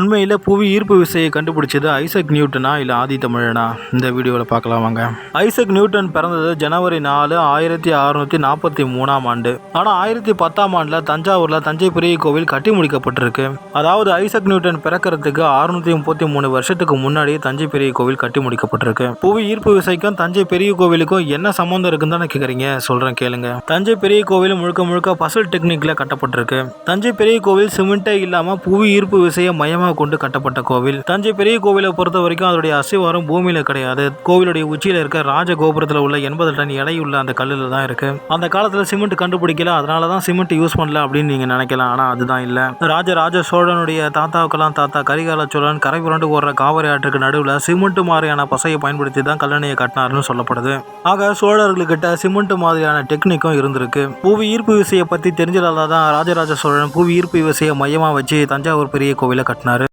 உண்மையில் புவி ஈர்ப்பு விசையை கண்டுபிடிச்சது ஐசக் நியூட்டனா இல்லை ஆதி தமிழனா? இந்த வீடியோவில் பார்க்கலாம் வாங்க. ஐசக் நியூட்டன் பிறந்தது ஜனவரி நாலு ஆயிரத்தி அறுநூத்தி நாற்பத்தி மூணாம் ஆண்டு. ஆனால் ஆயிரத்தி பத்தாம் ஆண்டில் தஞ்சாவூரில் தஞ்சை பெரிய கோவில் கட்டி முடிக்கப்பட்டிருக்கு. அதாவது ஐசக் நியூட்டன் பிறக்கிறதுக்கு அறுநூத்தி முப்பத்தி மூணு வருஷத்துக்கு முன்னாடி தஞ்சை பெரிய கோவில் கட்டி முடிக்கப்பட்டிருக்கு. புவி ஈர்ப்பு விசைக்கும் தஞ்சை பெரிய கோவிலுக்கும் என்ன சம்மந்தம் இருக்குன்னு தானே கேட்குறீங்க சொல்கிறேன் கேளுங்க. தஞ்சை பெரிய கோவில் முழுக்க முழுக்க பசல் டெக்னிக்கில் கட்டப்பட்டிருக்கு. தஞ்சை பெரிய கோவில் சிமெண்ட்டே இல்லாமல் புவி ஈர்ப்பு விசையை மையமாக கொண்டு கட்டப்பட்ட கோவில். தஞ்சை பெரிய கோவிலை பொறுத்த வரைக்கும் அதோடைய அசிவாரம் பூமியில கிடையாது. கோவிலுடைய உச்சியில இருக்க ராஜ கோபுரத்தில் உள்ள எண்பது டன் எடையுள்ள அந்த கல்லில் தான் இருக்கு. அந்த காலத்தில் சிமெண்ட் கண்டுபிடிக்கல அதனால தான் சிமெண்ட் யூஸ் பண்ணல அப்படின்னு நீங்க நினைக்கலாம். ஆனால் அதுதான் இல்லை. ராஜ ராஜ சோழனுடைய தாத்தாவுக்கெல்லாம் தாத்தா கரிகால சோழன் கரை புரண்டு ஓடுற காவிரி ஆற்றுக்கு நடுவில் சிமெண்ட் மாதிரியான பசையை பயன்படுத்தி தான் கல்லணையை கட்டினாருன்னு சொல்லப்படுது. ஆக சோழர்கள்கிட்ட சிமெண்ட் மாதிரியான டெக்னிக்கும் இருந்திருக்கு. புவி ஈர்ப்பு விசையை பற்றி தெரிஞ்சதால தான் ராஜராஜ சோழன் புவி ஈர்ப்பு விசையை மையமாக வச்சு தஞ்சாவூர் பெரிய கோவிலை கட்டினாரு.